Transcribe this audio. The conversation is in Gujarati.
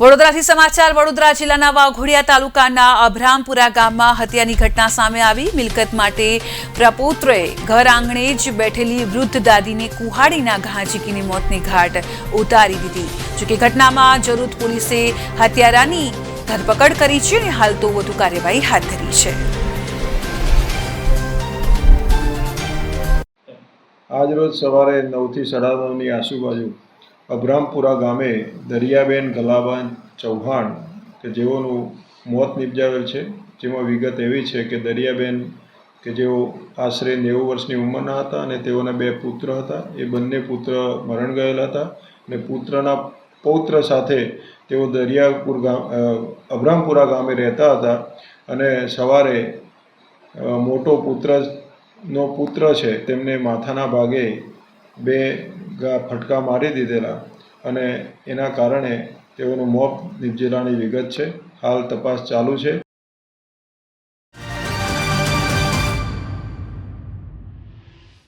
વડોદરાથી સમાચાર, વડોદરા જિલ્લાના વાઘોડિયા તાલુકાના અભરામપુરા ગામમાં હત્યાની ઘટના સામે આવી. મિલકત માટે પ્રપુત્રએ ઘર આંગણે જ બેઠેલી વૃદ્ધ દાદીને કુહાડીના ઘા ઝીકીને મોતની ઘાટ ઉતારી દીધી. જોકે ઘટનામાં જરૂર પોલીસે હત્યારાની ધરપકડ કરી છે અને હાલ તો વધુ કાર્યવાહી હાથ ધરી છે. આજરોજ સવારે નવથી સાડા નવની આસુબાજુ અબ્રામપુરા ગામે દરિયાબેન ગલાબાન ચૌહાણ, કે જેઓનું મોત નિપજાવેલ છે, જેમાં વિગત એવી છે કે દરિયાબેન, કે જેઓ આશરે નેવું વર્ષની ઉંમરના હતા અને તેઓના બે પુત્ર હતા, એ બંને પુત્ર મરણ ગયેલા હતા અને પુત્રના પૌત્ર સાથે તેઓ દરિયાપુર ગામ અબ્રામપુરા ગામે રહેતા હતા અને સવારે મોટો પુત્રનો પુત્ર છે, તેમને માથાના ભાગે બે ગા ફટકા મારી દીધેલા અને એના કારણે તેઓનું મોત નિપજેલાની વિગત છે. હાલ તપાસ ચાલુ છે.